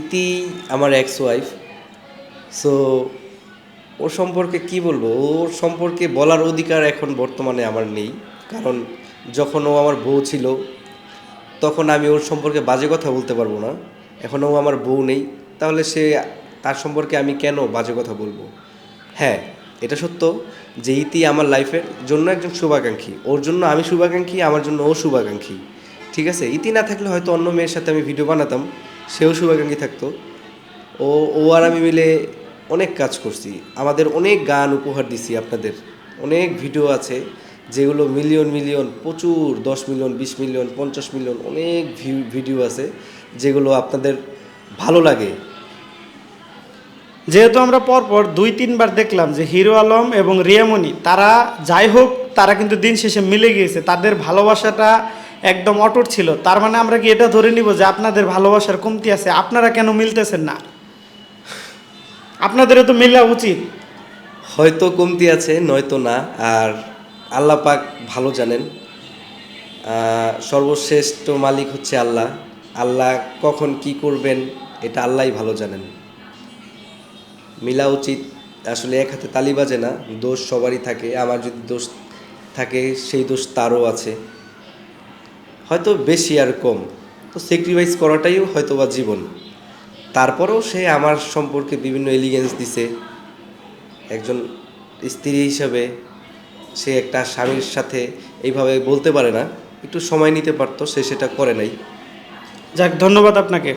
ইতি আমার ex wife so ওর সম্পর্কে কি বলব? ওর সম্পর্কে বলার অধিকার এখন বর্তমানে আমার নেই। কারণ যখন ও আমার বউ ছিল, তখন আমি ওর সম্পর্কে বাজে কথা বলতে পারব না। এখন ও আমার বউ নেই, তাহলে সে তার সম্পর্কে আমি কেন বাজে কথা বলব? হ্যাঁ এটা সত্য যে ইতি আমার লাইফের জন্য একজন শুভাকাঙ্ক্ষী। ওর জন্য আমি শুভাকাঙ্ক্ষী, আমার জন্য ও শুভাকাঙ্ক্ষী। ঠিক আছে? ইতি না থাকলে হয়তো অন্য মেয়ের সাথে আমি ভিডিও বানাতাম। সেও শুভাকাঙ্ক্ষী থাকতো। ও ও আর আমি মিলে অনেক কাজ করছি। আমাদের অনেক গান উপহার দিছি আপনাদের। অনেক ভিডিও আছে যেগুলো মিলিয়ন মিলিয়ন প্রচুর, দশ মিলিয়ন বিশ মিলিয়ন পঞ্চাশ মিলিয়ন অনেক ভিডিও আছে যেগুলো আপনাদের ভালো লাগে। যেহেতু আমরা পরপর দুই, তিনবার দেখলাম যে হিরো আলম এবং রিয়ামণি, তারা যাই হোক, তারা কিন্তু দিন শেষে মিলে গিয়েছে। তাদের ভালোবাসাটা একদম অটুট ছিল। তার মানে আমরা কি এটা ধরে নিব যে আপনাদের ভালোবাসার কমতি আছে? আপনারা কেন মিলতেছেন না? আপনাদেরও তো মিলা উচিত। হয়তো কমতি আছে, নয়তো না। আর আল্লাহ পাক ভালো জানেন। সর্বশ্রেষ্ঠ মালিক হচ্ছে আল্লাহ। আল্লাহ কখন কি করবেন, এটা আল্লাহই ভালো জানেন। মিলা উচিত। আসলে এক হাতে তালি বাজে না। দোষ সবারই থাকে। আমার যদি দোষ থাকে, সেই দোষ তারও আছে। হয়তো বেশি আর কম। তো স্যাক্রিফাইস করাটাই হয়তো বা জীবন। তারপরেও সে আমার সম্পর্কে বিভিন্ন এলিগেন্স দিছে। একজন স্ত্রী হিসাবে সে একটা স্বামীর সাথে এইভাবে বলতে পারে না। একটু সময় নিতে পারতো, সে সেটা করে নাই। যাক, ধন্যবাদ আপনাকে।